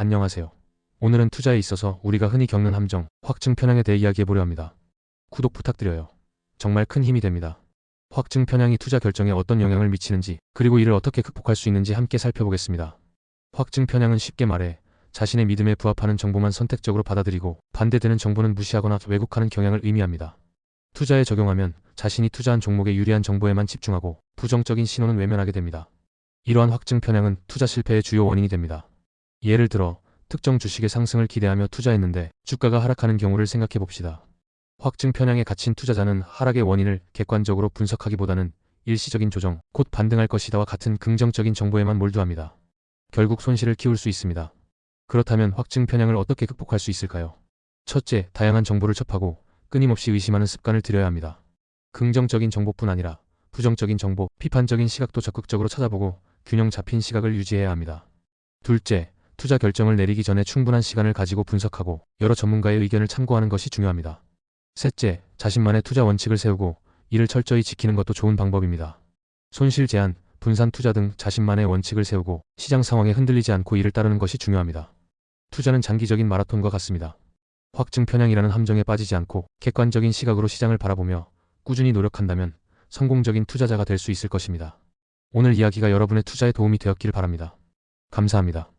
안녕하세요. 오늘은 투자에 있어서 우리가 흔히 겪는 함정, 확증 편향에 대해 이야기해 보려 합니다. 구독 부탁드려요. 정말 큰 힘이 됩니다. 확증 편향이 투자 결정에 어떤 영향을 미치는지, 그리고 이를 어떻게 극복할 수 있는지 함께 살펴보겠습니다. 확증 편향은 쉽게 말해 자신의 믿음에 부합하는 정보만 선택적으로 받아들이고 반대되는 정보는 무시하거나 왜곡하는 경향을 의미합니다. 투자에 적용하면 자신이 투자한 종목에 유리한 정보에만 집중하고 부정적인 신호는 외면하게 됩니다. 이러한 확증 편향은 투자 실패의 주요 원인이 됩니다. 예를 들어 특정 주식의 상승을 기대하며 투자했는데 주가가 하락하는 경우를 생각해 봅시다. 확증 편향에 갇힌 투자자는 하락의 원인을 객관적으로 분석하기보다는 일시적인 조정, 곧 반등할 것이다와 같은 긍정적인 정보에만 몰두합니다. 결국 손실을 키울 수 있습니다. 그렇다면 확증 편향을 어떻게 극복할 수 있을까요? 첫째, 다양한 정보를 접하고 끊임없이 의심하는 습관을 들여야 합니다. 긍정적인 정보뿐 아니라 부정적인 정보, 비판적인 시각도 적극적으로 찾아보고 균형 잡힌 시각을 유지해야 합니다. 둘째, 투자 결정을 내리기 전에 충분한 시간을 가지고 분석하고 여러 전문가의 의견을 참고하는 것이 중요합니다. 셋째, 자신만의 투자 원칙을 세우고 이를 철저히 지키는 것도 좋은 방법입니다. 손실 제한, 분산 투자 등 자신만의 원칙을 세우고 시장 상황에 흔들리지 않고 이를 따르는 것이 중요합니다. 투자는 장기적인 마라톤과 같습니다. 확증 편향이라는 함정에 빠지지 않고 객관적인 시각으로 시장을 바라보며 꾸준히 노력한다면 성공적인 투자자가 될 수 있을 것입니다. 오늘 이야기가 여러분의 투자에 도움이 되었기를 바랍니다. 감사합니다.